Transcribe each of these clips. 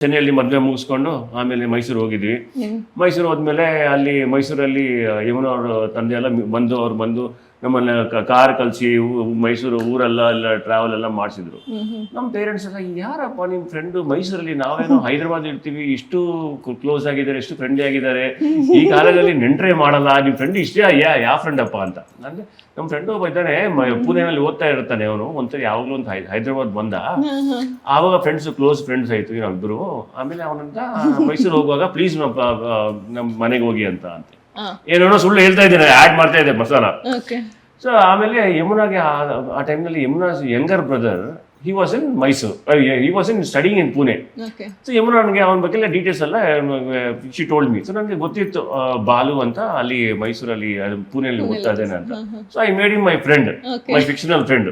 ಚೆನ್ನೈಯಲ್ಲಿ ಮದುವೆ ಮುಗಿಸ್ಕೊಂಡು ಆಮೇಲೆ ಮೈಸೂರು ಹೋಗಿದ್ವಿ. ಮೈಸೂರು ಹೋದ್ಮೇಲೆ ಅಲ್ಲಿ ಮೈಸೂರಲ್ಲಿ ಇವನು ಅವ್ರ ತಂದೆ ಎಲ್ಲ ಬಂದು ಅವ್ರು ಬಂದು ನಮ್ಮನ್ನ ಕಾರ್ ಕಲ್ಸಿ ಮೈಸೂರು ಊರೆಲ್ಲ ಎಲ್ಲ ಟ್ರಾವೆಲ್ ಎಲ್ಲ ಮಾಡಿಸಿದ್ರು. ನಮ್ಮ ಪೇರೆಂಟ್ಸ್ ಎಲ್ಲ ಯಾರಪ್ಪ ನಿಮ್ಮ ಫ್ರೆಂಡ್ ಮೈಸೂರಲ್ಲಿ ನಾವೇನೋ ಹೈದರಾಬಾದ್ ಇರ್ತೀವಿ ಇಷ್ಟು ಕ್ಲೋಸ್ ಆಗಿದ್ದಾರೆ ಎಷ್ಟು ಫ್ರೆಂಡ್ಲಿ ಆಗಿದ್ದಾರೆ ಈ ಕಾಲದಲ್ಲಿ ನೆಂಟ್ರೆ ಮಾಡಲ್ಲ ನಿಮ್ಮ ಫ್ರೆಂಡ್ ಇಷ್ಟೇ ಯಾ ಯಾವ ಫ್ರೆಂಡ್ ಅಪ್ಪ? ಅಂತ. ಅಂದ್ರೆ ನಮ್ಮ ಫ್ರೆಂಡ್ ಒಬ್ಬ ಇದ್ದಾನೆ ಪುಣೆನಲ್ಲಿ ಓದ್ತಾ ಇರ್ತಾನೆ ಅವನು. ಒಂದ್ಸರಿ ಯಾವಾಗಲೂ ಒಂದು ಹೈದರಾಬಾದ್ ಬಂದ. ಆವಾಗ ಫ್ರೆಂಡ್ಸ್ ಕ್ಲೋಸ್ ಫ್ರೆಂಡ್ಸ್ ಆಯ್ತು ನಾವಿಬ್ರು ಆಮೇಲೆ ಅವನಂತ ಮೈಸೂರು ಹೋಗುವಾಗ ಪ್ಲೀಸ್ ನಮ್ಮ ಮನೆಗೆ ಹೋಗಿ ಅಂತ ಅಂತ. ಆ, ಏನೇನೋ ಸುಳ್ಳು ಹೇಳ್ತಾ ಇದ್ದೇನೆ ಆ್ಯಡ್ ಮಾಡ್ತಾ ಇದ್ದೆ ಮಸಾಲ ಸೊ ಆಮೇಲೆ ಯಮುನಾಗೆ ಆ- ಟೈಮ್ ಟೈಮ್ನಲ್ಲಿ Yamuna younger brother he was in Mysuru he was in studying in Pune so Yamuna ನನಗೆ ಅವನ ಬಗ್ಗೆ ಡೀಟೇಲ್ಸ್ ಎಲ್ಲ ಶಿ ಟೋಲ್ಡ್ ಮಿ ಸೊ ನನಗೆ ಗೊತ್ತಿತ್ತು ಬಾಲು ಅಂತ ಅಲ್ಲಿ ಮೈಸೂರಲ್ಲಿ ಪುಣೆಯಲ್ಲಿ ಓದ್ತಾ ಇದ್ದೇನೆ ಅಂತ. So I made in my friend my fictional friend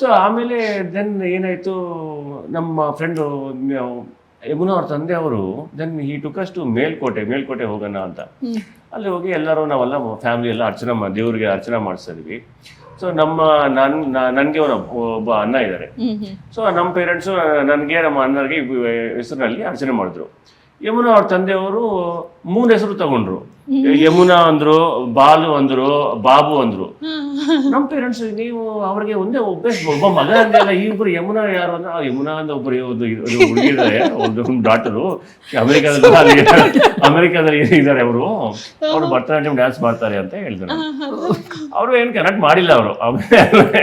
so ಆಮೇಲೆ ದೆನ್ ಏನಾಯ್ತು ನಮ್ಮ ಫ್ರೆಂಡು ಯಮುನಾ ಅವ್ರ ತಂದೆ ಅವರು ದೆನ್ ಈ ಟುಕಸ್ ಟು ಮೇಲ್ಕೋಟೆ ಮೇಲ್ಕೋಟೆ ಹೋಗೋಣ ಅಂತ. ಅಲ್ಲಿ ಹೋಗಿ ಎಲ್ಲರೂ ನಾವೆಲ್ಲ ಫ್ಯಾಮಿಲಿ ಎಲ್ಲ ಅರ್ಚನೆ ಮಾಡಿ ದೇವ್ರಿಗೆ ಅರ್ಚನೆ ಮಾಡಿಸ್ತಾ ಇದೀವಿ. ಸೊ ನಮ್ಮ ನನ್ ನನಗೆ ಒಬ್ಬ ಅಣ್ಣ ಇದ್ದಾರೆ. ಸೊ ನಮ್ಮ ಪೇರೆಂಟ್ಸು ನನಗೆ ನಮ್ಮ ಅಣ್ಣರಿಗೆ ಹೆಸರಿನಲ್ಲಿ ಅರ್ಚನೆ ಮಾಡಿದ್ರು. ಯಮುನಾ ಅವ್ರ ತಂದೆಯವರು ಮೂರು ಹೆಸರು ತಗೊಂಡ್ರು. ಯಮುನಾ ಅಂದ್ರು ಬಾಲು ಅಂದ್ರು ಬಾಬು ಅಂದ್ರು. ನಮ್ಮ ಪೇರೆಂಟ್ಸ್ ನೀವು ಅವ್ರಿಗೆ ಒಂದೇ ಒಬ್ಬ ಒಬ್ಬ ಮಗ ಅಂದ್ರೆ ಈ ಇಬ್ರು ಯಮುನಾ ಯಾರು ಅಂದ್ರೆ ಯಮುನಾ ಅಂದ ಒಬ್ರು ಒಂದು ಹುಡುಗಿದ್ದಾರೆ ಒಂದು ಡಾಕ್ಟರು ಅಮೆರಿಕಾದಲ್ಲಿ ಅಮೆರಿಕದಲ್ಲಿ ಅಮೆರಿಕಾದಲ್ಲಿ ಇದ್ದಾರೆ ಅವರು. ಅವರು ಭರತನಾಟ್ಯಂ ಡ್ಯಾನ್ಸ್ ಮಾಡ್ತಾರೆ ಅಂತ ಹೇಳಿದ್ರು ಅವರು ಏನು ಕನೆಕ್ಟ್ ಮಾಡಿಲ್ಲ ಅವರು. ಆಮೇಲೆ